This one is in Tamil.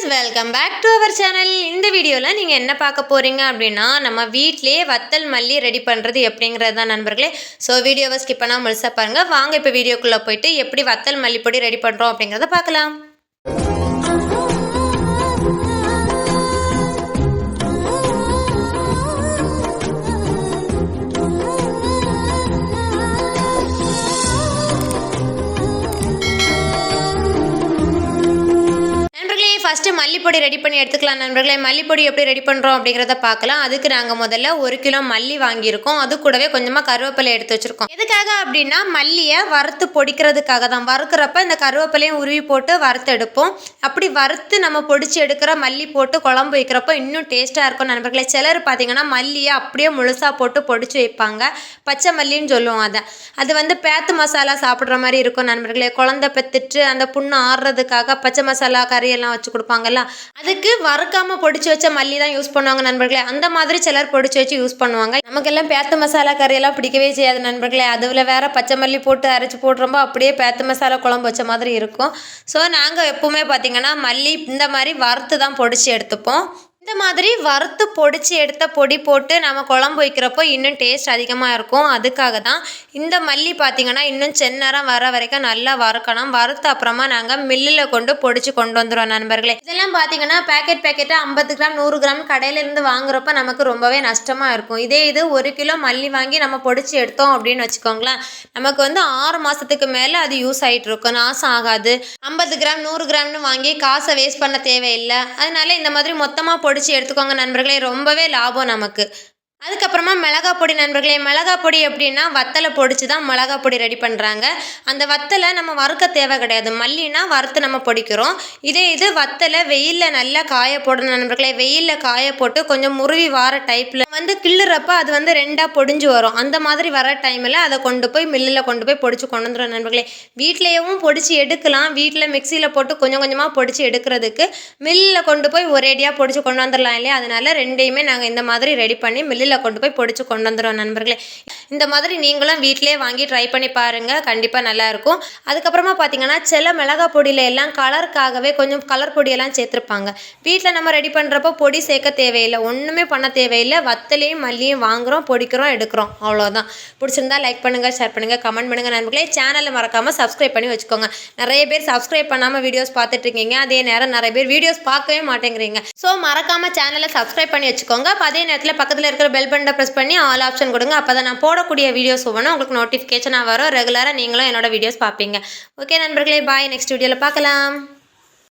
Guys welcome back to our channel இந்த வீடியோவில் நீங்கள் என்ன பார்க்க போகிறீங்க அப்படின்னா நம்ம வீட்டிலேயே வத்தல் மல்லி ரெடி பண்ணுறது எப்படிங்கிறது தான் நண்பர்களே. ஸோ வீடியோவை ஸ்கிப் பண்ணால் முழுசாக பாருங்கள் வாங்க இப்போ வீடியோக்குள்ளே போயிட்டு எப்படி வத்தல் மல்லிப்பொடி ரெடி பண்ணுறோம் அப்படிங்கிறத பார்க்கலாம். ஃபஸ்ட்டு மல்லிப்பொடி ரெடி பண்ணி எடுத்துக்கலாம் நண்பர்களே. மல்லிப்பொடி எப்படி ரெடி பண்ணுறோம் அப்படிங்கிறத பார்க்கலாம். அதுக்கு நாங்கள் முதல்ல ஒரு கிலோ மல்லி வாங்கியிருக்கோம். அது கூடவே கொஞ்சமாக கருவேப்பிலை எடுத்து வச்சுருக்கோம். எதுக்காக அப்படின்னா மல்லியை வறுத்து பொடிக்கிறதுக்காக தான். வறுக்கிறப்ப இந்த கருவேப்பிலையும் உருவி போட்டு வறுத்து எடுப்போம். அப்படி வறுத்து நம்ம பொடிச்சு எடுக்கிற மல்லி போட்டு குழம்பு வைக்கிறப்போ இன்னும் டேஸ்ட்டாக இருக்கும் நண்பர்களே. சிலர் பார்த்தீங்கன்னா மல்லியை அப்படியே முழுசாக போட்டு பொடிச்சு வைப்பாங்க. பச்சை மல்லின்னு சொல்லுவோம் அதை. அது வந்து பேத்து மசாலா சாப்பிட்ற மாதிரி இருக்கும் நண்பர்களே. குழந்தை பெற்றுட்டு அந்த புண்ணு ஆறுறதுக்காக பச்சை மசாலா கறியெல்லாம் வச்சு கொடுப்பாங்கல்ல? அதுக்கு வறுக்காமல் பொடிச்சு வச்ச மல்லி தான் யூஸ் பண்ணுவாங்க நண்பர்களே. அந்த மாதிரி சிலர் பொடிச்சு வச்சு யூஸ் பண்ணுவாங்க. நமக்கெல்லாம் பேத்த மசாலா கறியெல்லாம் பிடிக்கவே செய்யாது நண்பர்களே. அதில் வேற பச்சை மல்லி போட்டு அரைச்சி போட்டுறப்போ அப்படியே பேத்த மசாலா குழம்பு வச்ச மாதிரி இருக்கும். ஸோ நாங்கள் எப்பவுமே பார்த்தீங்கன்னா மல்லி இந்த மாதிரி வறுத்து தான் பொடிச்சு எடுத்துப்போம். இந்த மாதிரி வறுத்து பொடிச்சு எடுத்த பொடி போட்டு நம்ம குழம்பு வைக்கிறப்போ இன்னும் டேஸ்ட் அதிகமாக இருக்கும். அதுக்காக தான் இந்த மல்லி பார்த்தீங்கன்னா இன்னும் செந்நேரம் வர வரைக்கும் நல்லா வறுக்கணும். வறுத்த அப்புறமா நாங்கள் மில்லில் கொண்டு பொடிச்சு கொண்டு வந்துடுவோம் நண்பர்களே. இதெல்லாம் பார்த்தீங்கன்னா பேக்கெட் பேக்கெட்டாக ஐம்பது கிராம் நூறு கிராம் கடையிலேருந்து வாங்குறப்ப நமக்கு ரொம்பவே நஷ்டமாக இருக்கும். இதே இது ஒரு கிலோ மல்லி வாங்கி நம்ம பொடிச்சு எடுத்தோம் அப்படின்னு வச்சுக்கோங்களேன். நமக்கு வந்து ஆறு மாதத்துக்கு மேலே அது யூஸ் ஆகிட்டு இருக்கும். நாசம் ஆகாது. ஐம்பது கிராம் நூறு கிராம்னு வாங்கி காசை வேஸ்ட் பண்ண தேவையில்லை. அதனால இந்த மாதிரி மொத்தமாக பொடிச்சு எடுத்துக்கோங்க நண்பர்களே. ரொம்பவே லாபம் நமக்கு. அதுக்கப்புறமா மிளகா பொடி நண்பர்களே மிளகா பொடி எப்படின்னா வத்தலை பொடிச்சு தான் மிளகா பொடி ரெடி பண்ணுறாங்க அந்த வத்தலை நம்ம வறுக்க தேவை கிடையாது. மல்லினா வறுத்து நம்ம பொடிக்கிறோம். இதே இது வத்தலை வெயிலில் நல்லா காய போடணும் நண்பர்களே. வெயிலில் காய போட்டு கொஞ்சம் முருவி வார டைப்பில் வந்து கிள்ளுறப்ப அது வந்து ரெண்டாக பொடிஞ்சு வரும். அந்த மாதிரி வர டைமில் அதை கொண்டு போய் மில்லில் கொண்டு போய் பொடிச்சு கொண்டு வந்துடும் நண்பர்களே. வீட்லேயும் பொடிச்சு எடுக்கலாம். வீட்டில் மிக்சியில் போட்டு கொஞ்சம் கொஞ்சமாக பொடிச்சு எடுக்கிறதுக்கு மில்லில் கொண்டு போய் ஒரேடியாக பொடிச்சு கொண்டு வந்துடலாம் இல்லையா? அதனால ரெண்டையுமே நாங்கள் இந்த மாதிரி ரெடி பண்ணி மில்லில் கொண்டு போய் பிடிச்சி கொண்டு வந்துடும் நண்பர்களே. இந்த மாதிரி நீங்களும் வீட்டிலே வாங்கி ட்ரை பண்ணி பாருங்கள் கண்டிப்பாக நல்லாயிருக்கும் அதுக்கப்புறமா பார்த்தீங்கன்னா சில மிளகா பொடியில எல்லாம் கலருக்காகவே கொஞ்சம் கலர் பொடியெல்லாம் சேர்த்துருப்பாங்க. வீட்டில் நம்ம ரெடி பண்ணுறப்போ பொடி சேர்க்க தேவையில்லை. ஒன்றுமே பண்ண தேவையில்லை. வத்தலையும் மல்லியும் வாங்குகிறோம் பொடிக்கிறோம் எடுக்கிறோம். அவ்வளோதான் பிடிச்சிருந்தா லைக் பண்ணுங்கள் ஷேர் பண்ணுங்கள் கமெண்ட் பண்ணுங்கள் நண்பர்களே. சேனலை மறக்காமல் சப்ஸ்கிரைப் பண்ணி வச்சுக்கோங்க. நிறைய பேர் சப்ஸ்கிரைப் பண்ணாமல் வீடியோஸ் பார்த்துட்ருக்கீங்க அதே நேரம் நிறைய பேர் வீடியோஸ் பார்க்கவே மாட்டேங்கிறீங்க. ஸோ மறக்காமல் சேனலை சப்ஸ்கிரைப் பண்ணி வச்சுக்கோங்க. அதே நேரத்தில் பக்கத்தில் இருக்கிற பெல் பட்டனை ப்ரெஸ் பண்ணி ஆல் ஆப்ஷன் கொடுங்க. அப்போ தான் நான் போடக்கூடிய வீடியோஸ் ஒவ்வொன்றும் உங்களுக்கு நோட்டிஃபிகேஷனாக வரும். ரெகுலராக நீங்களும் என்னோட வீடியோஸ் பார்ப்பீங்க. ஓகே நண்பர்களே பாய் நெக்ஸ்ட் வீடியோவில் பார்க்கலாம்.